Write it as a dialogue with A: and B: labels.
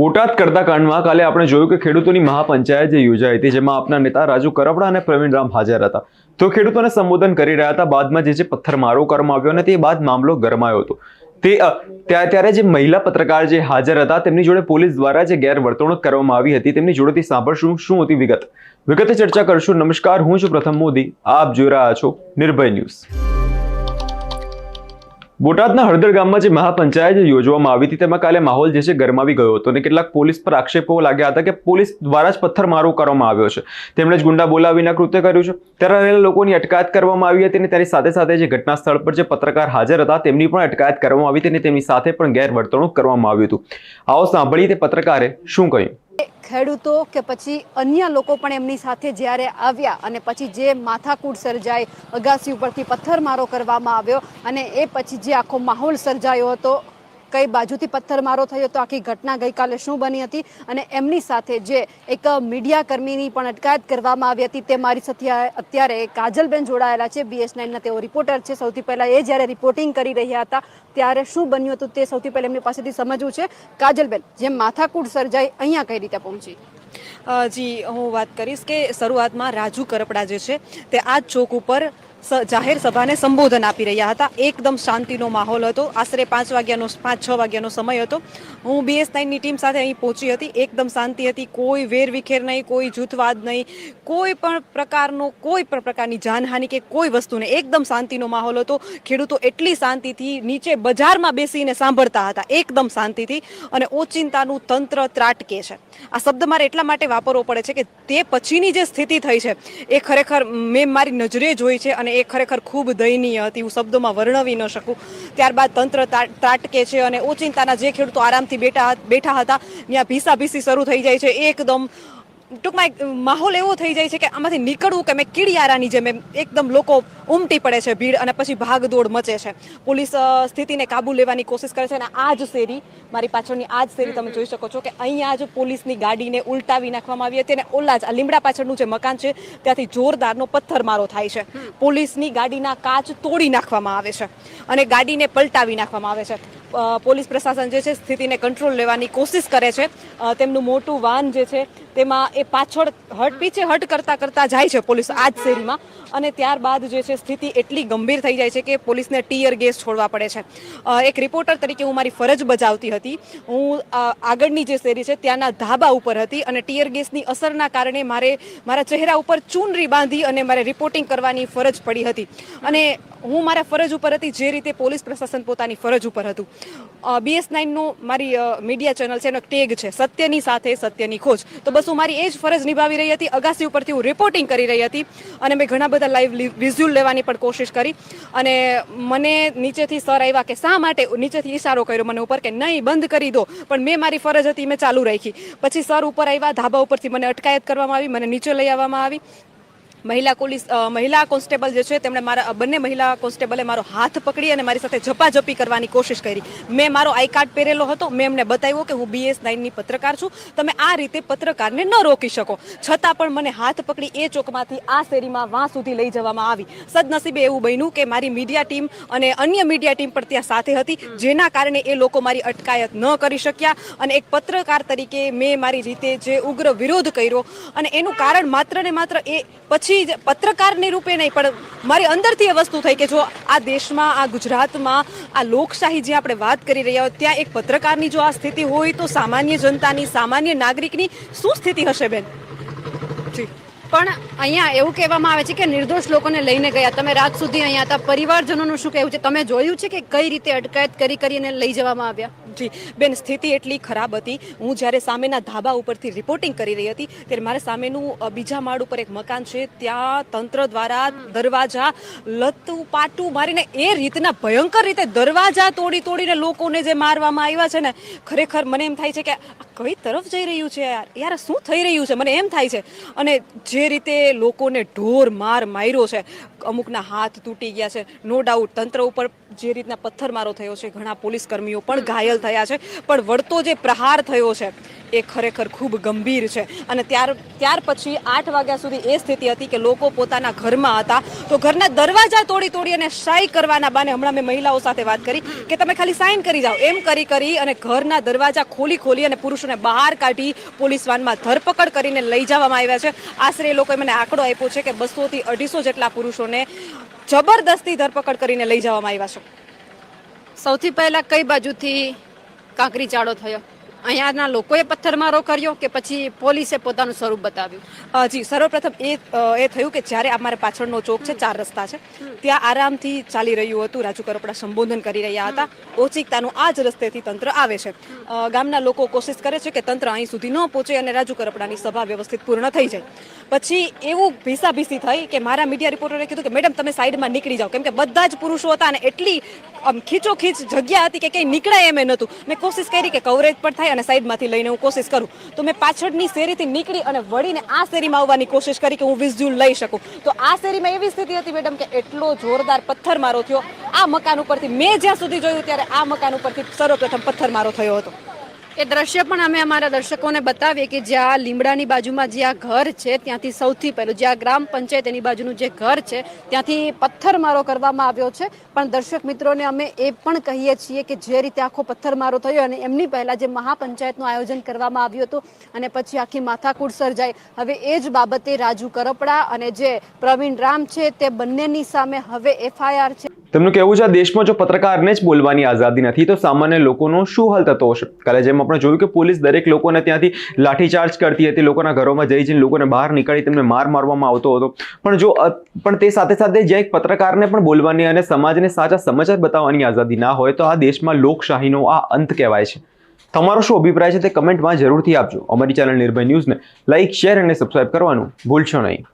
A: બોટાદ કરતા કાંડમાં કાલે આપણે જોયું કે ખેડૂતોની મહાપંચાયત જે યોજાઈ હતી, જેમાં આપના નેતા રાજુ કરપડા અને પ્રવીણ રામ હાજર હતા. તો ખેડૂતોને સંબોધન કરી રહ્યા હતા, બાદમાં જે જે પથ્થરમારો કરવામાં આવ્યો અને તે બાદ મામલો ગરમાયો હતો. તે ત્યાં, ત્યારે જે મહિલા પત્રકાર જે હાજર હતા, તેમની જોડે પોલીસ દ્વારા જે ગેરવર્તણૂક કરવામાં આવી હતી, તેમની જોડેથી સાંભળશું શું હતી વિગત. વિગતે ચર્ચા કરશું. નમસ્કાર, હું છું પ્રથમ મોદી. આપ જોઈ રહ્યા છો નિર્ભય ન્યૂઝ. બોટાદના હળદર ગામમાં જે મહાપંચાયત યોજવામાં આવી હતી, તેમાં કાલે માહોલ જે છે ગરમાવી ગયો હતો અને કેટલાક પોલીસ પર આક્ષેપો લાગ્યા હતા કે પોલીસ દ્વારા જ પથ્થરમારો કરવામાં આવ્યો છે. તેમણે જ ગુંડા બોલાવીના કૃત્ય કર્યું છે. ત્યારે લોકોની અટકાયત કરવામાં આવી હતી અને તેની સાથે સાથે જે ઘટના સ્થળ પર જે પત્રકાર હાજર હતા, તેમની પણ અટકાયત કરવામાં આવી હતી અને તેમની સાથે પણ ગેરવર્તણૂક કરવામાં આવ્યું હતું. આવો સાંભળીએ તે પત્રકારે શું કહ્યું.
B: ખેડૂતો કે પછી અન્ય લોકો પણ એમની સાથે જ્યારે આવ્યા અને પછી જે માથાકૂટ સર્જાઈ અગાસી ઉપરથી પથ્થરમારો કરવામાં આવ્યો અને એ પછી જે આખો માહોલ સર્જાયો હતો કઈ બાજુથી પથ્થરમારો થયો તો આખી ઘટના ગઈકાલે શું બની હતી? અને એમની સાથે જે એક મીડિયા કર્મીની પણ અટકાયત કરવામાં આવી હતી તે મારી સાથે અત્યારે કાજલબેન જોડાયેલા છે બીએસ નાઇનના તેઓ રિપોર્ટર છે. સૌથી પહેલાં એ જ્યારે રિપોર્ટિંગ કરી રહ્યા હતા, ત્યારે શું બન્યું હતું તે સૌથી પહેલાં એમની પાસેથી સમજવું છે. કાજલબેન, જેમ માથાકૂટ સર્જાઈ, અહીંયા કઈ રીતે પહોંચી?
C: જી, હું વાત કરીશ કે શરૂઆતમાં રાજુ કરપડા જે છે, તે આ જ ચોક ઉપર જાહેર સભાને સંબોધન આપી રહ્યા હતા. એકદમ શાંતિનો માહોલ હતો. આશરે પાંચ વાગ્યાનો પાંચ, છ વાગ્યાનો સમય હતો. હું બીએસ નાઇનની ટીમ સાથે અહીં પહોંચી હતી. એકદમ શાંતિ હતી. કોઈ વેરવિખેર નહીં, કોઈ જૂથવાદ નહીં, કોઈ પણ પ્રકારનો, કોઈ પણ પ્રકારની જાનહાનિ કે કોઈ વસ્તુ નહીં. એકદમ શાંતિનો માહોલ હતો. ખેડૂતો એટલી શાંતિથી નીચે બજારમાં બેસીને સાંભળતા હતા. એકદમ શાંતિથી અને ઓચિંતાનું તંત્ર ત્રાટકે છે. આ શબ્દ મારે એટલા માટે વાપરવો પડે છે કે તે પછીની જે સ્થિતિ થઈ છે, એ ખરેખર મેં મારી નજરે જોઈ છે અને એ ખરેખર ખૂબ દયનીય હતી, હું શબ્દોમાં વર્ણવી ન શકું. ત્યારબાદ તંત્ર ત્રાટકે છે અને ઓચિંતાના જે ખેડૂતો આરામથી બેઠા બેઠા હતા, ત્યાં ભીસા ભીસી શરૂ થઈ જાય છે. એકદમ ટૂંકમાં એક માહોલ એવો થઈ જાય છે કે આમાંથી નીકળવું કે મેં કીડિયારાની જેમ એકદમ લોકો ઉમટી પડે છે ભીડ અને પછી ભાગદોડ મચે છે. પોલીસ સ્થિતિને કાબુ લેવાની કોશિશ કરે છે અને આ જ શેરી મારી પાછળની આ જ શેરી તમે જોઈ શકો છો કે અહીંયા જ પોલીસની ગાડીને ઉલટાવી નાખવામાં આવી હતી અને ઓલા જ આ લીમડા પાછળનું જે મકાન છે ત્યાંથી જોરદારનો પથ્થરમારો થાય છે. પોલીસની ગાડીના કાચ તોડી નાખવામાં આવે છે અને ગાડીને પલટાવી નાખવામાં આવે છે. પોલીસ પ્રશાસન જે છે સ્થિતિને કંટ્રોલ લેવાની કોશિશ કરે છે. તેમનું મોટું વાન જે છે તેમાં એ પાછળ હટ પીછે હટ કરતા કરતા જાય છે પોલીસ આ જ શેરીમાં. અને ત્યારબાદ જે છે સ્થિતિ એટલી ગંભીર થઈ જાય છે કે પોલીસને ટીયર ગેસ છોડવા પડે છે. એક રિપોર્ટર તરીકે હું મારી ફરજ બજાવતી હતી. હું આગળની જે શેરી છે ત્યાંના ધાબા ઉપર હતી અને ટીયર ગેસની અસરના કારણે મારે, મારા ચહેરા ઉપર ચૂનરી બાંધી અને મારે રિપોર્ટિંગ કરવાની ફરજ પડી હતી. અને હું મારા ફરજ ઉપર હતી જે રીતે પોલીસ પ્રશાસન પોતાની ફરજ ઉપર હતું. બીએસ નાઇનનું મારી મીડિયા ચેનલ છે એનો ટેગ છે, સત્યની સાથે સત્યની ખોજ. તો બસ હું મારી એ જ ફરજ નિભાવી રહી હતી. અગાસી ઉપરથી હું રિપોર્ટિંગ કરી રહી હતી અને મેં ઘણા બધા લાઈવ વિઝ્યુઅલ લેવાની પણ કોશિશ કરી. અને મને નીચેથી સર આવ્યા કે શા માટે નીચેથી ઈશારો કર્યો મને ઉપર કે નહીં, બંધ કરી દો. પણ મેં મારી ફરજ હતી, મેં ચાલુ રાખી. પછી સર ઉપર આવ્યા, ધાબા ઉપરથી મને અટકાયત કરવામાં આવી, મને નીચે લઈ આવવામાં આવી. મહિલા પોલીસ મહિલા કોન્સ્ટેબલ જે છે, તેમણે મારા બંને મહિલા કોન્સ્ટેબલે મારો હાથ પકડી અને મારી સાથે ઝપાઝપી કરવાની કોશિશ કરી. મેં મારો આઈ કાર્ડ પહેરેલો હતો. મેં એમને બતાવ્યો કે હું બીએસ નાઇનની પત્રકાર છું. તમે આ રીતે પત્રકારને ન રોકી શકો. છતાં પણ મને હાથ પકડી એ ચોકમાંથી આ શેરીમાં વાં સુધી લઈ જવામાં આવી. સદનસીબે એવું બન્યું કે મારી મીડિયા ટીમ અને અન્ય મીડિયા ટીમ પણ ત્યાં સાથે હતી, જેના કારણે એ લોકો મારી અટકાયત ન કરી શક્યા અને એક પત્રકાર તરીકે મેં મારી રીતે જે ઉગ્ર વિરોધ કર્યો અને એનું કારણ માત્ર ને માત્ર એ પછી જ પત્રકારની રૂપે નહીં, પણ મારી અંદરથી એ વસ્તુ થઈ કે જો આ દેશમાં, આ ગુજરાતમાં, આ લોકશાહી જે આપણે વાત કરી રહ્યા હોય, ત્યાં એક પત્રકારની જો આ સ્થિતિ હોય, તો સામાન્ય જનતાની, સામાન્ય નાગરિકની શું સ્થિતિ હશે બેન? જી.
B: પણ અહીંયા એવું કહેવામાં આવે છે કે નિર્દોષ લોકોને લઈને ગયા. તમે રાત સુધી અહીંયા હતા. પરિવારજનોનું શું કહેવું છે? તમે જોયું છે કે કઈ રીતે અટકાયત કરી કરીને લઈ જવામાં આવ્યા?
C: જી, બેન, સ્થિતિ એટલી ખરાબ હતી. હું જ્યારે સામેના ધાબા ઉપરથી રિપોર્ટિંગ કરી રહી હતી, ત્યારે મારા સામેનું બીજા માળ ઉપર એક મકાન છે. ત્યાં તંત્ર દ્વારા દરવાજા લતું પાટું મારીને એ રીતના ભયંકર રીતે દરવાજા તોડી તોડીને લોકોને જે મારવામાં આવ્યા છે ને, ખરેખર મને એમ થાય છે કે કઈ તરફ જઈ રહ્યું છે યાર? યાર શું થઈ રહ્યું છે? મને એમ થાય છે. અને જે રીતે લોકોને ઢોર માર માર્યો છે, અમુકના હાથ તૂટી ગયા છે. નો ડાઉટ તંત્ર ઉપર જે રીતના પથ્થરમારો થયો છે, ઘણા પોલીસ કર્મીઓ પણ ઘાયલ થયા છે. પણ વળતો જે પ્રહાર થયો છે એ ખરેખર ખૂબ ગંભીર છે. અને ત્યાર ત્યાર પછી આઠ વાગ્યા સુધી એ સ્થિતિ હતી કે લોકો પોતાના ઘરમાં હતા. તો ઘરના દરવાજા તોડી તોડી અને સાઈ કરવાના બાને હમણાં મેં મહિલાઓ સાથે વાત કરી કે તમે ખાલી સાઈન કરી જાઓ. એમ કરી કરી અને ઘરના દરવાજા ખોલી ખોલી અને પુરુષોને બહાર કાઢી પોલીસ વાનમાં ધરપકડ કરીને લઈ જવામાં આવ્યા છે. આશરે લોકોએ મને આંકડો આપ્યો છે કે બસોથી અઢીસો જેટલા પુરુષોને જબરદસ્તી ધરપકડ કરીને લઈ જવામાં આવ્યા છે.
B: સૌથી પહેલા કઈ બાજુથી કાંકરી ચાળો થયો? અહીંયાના લોકોએ પથ્થરમારો કર્યો કે પછી પોલીસે પોતાનું સ્વરૂપ બતાવ્યું?
C: જી, સર્વપ્રથમ એ એ થયું કે જ્યારે અમારે પાછળનો ચોક છે, ચાર રસ્તા છે, ત્યાં આરામથી ચાલી રહ્યું હતું, રાજુ કરોપડા સંબોધન કરી રહ્યા હતા. ઓચિકતાનું આ જ રસ્તેથી તંત્ર આવે છે. ગામના લોકો કોશિશ કરે છે કે તંત્ર અહીં સુધી ન પહોંચે અને રાજુ કરોપડાની સભા વ્યવસ્થિત પૂર્ણ થઈ જાય. પછી એવું ભીસાભીસી થઈ કે મારા મીડિયા રિપોર્ટરે કીધું કે મેડમ, તમે સાઈડમાં નીકળી જાઓ. કેમ કે બધા જ પુરુષો હતા અને એટલી, આમ ખીચોખીચ જગ્યા હતી કે કંઈ નીકળાય એમ નહોતું. મેં કોશિશ કરી કે કવરેજ પણ થાય અને સાઈડમાંથી લઈને હું કોશિશ કરું. તો મેં પાછળની શેરીથી નીકળી અને વળીને આ શેરીમાં આવવાની કોશિશ કરી કે હું વિઝ્યુઅલ લઈ શકું. તો આ શેરીમાં એવી સ્થિતિ હતી મેડમ કે એટલો જોરદાર પથ્થરમારો થયો. આ મકાન ઉપરથી મેં જ્યાં સુધી જોયું ત્યારે આ મકાન ઉપરથી સર્વપ્રથમ પથ્થરમારો થયો હતો.
B: એ દ્રશ્ય પણ અમે અમારા દર્શકોને બતાવીએ કે જ્યાં લીમડાની બાજુમાં જ્યાં ઘર છે, ત્યાંથી સૌથી પહેલું જે આ ગ્રામ પંચાયત એની બાજુનું જે ઘર છે, ત્યાંથી પથ્થરમારો કરવામાં આવ્યો છે. પણ દર્શક મિત્રોને અમે એ પણ કહીએ છીએ કે જે રીતે આખો પથ્થરમારો થયો અને એમની પહેલાં જે મહાપંચાયતનું આયોજન કરવામાં આવ્યું હતું અને પછી આખી માથાકૂટ સર્જાઈ. હવે એ જ બાબતે રાજુ કરપડા અને જે પ્રવીણ રામ છે, તે બંનેની સામે હવે એફઆઈઆર છે.
A: તેમનું કહેવું છે દેશમાં જો પત્રકારને જ બોલવાની આઝાદી નથી, તો સામાન્ય લોકોનો શું હાલ થતો હશે? કાલે જેમ આપણે જોયું કે પોલીસ દરેક લોકોને ત્યાંથી લાઠીચાર્જ કરતી હતી, લોકોના ઘરોમાં જઈ જઈને લોકોને બહાર નીકળી તેમને માર મારવામાં આવતો હતો. પણ જો પણ તે સાથે સાથે જ્યાં એક પત્રકારને પણ બોલવાની અને સમાજને સાચા સમાચાર બતાવવાની આઝાદી ના હોય, તો આ દેશમાં લોકશાહીનો આ અંત કહેવાય છે. તમારો શું અભિપ્રાય છે તે કમેન્ટમાં જરૂરથી આપજો. અમારી ચેનલ નિર્ભય ન્યૂઝને લાઇક શેર અને સબસ્ક્રાઇબ કરવાનું ભૂલશો નહીં.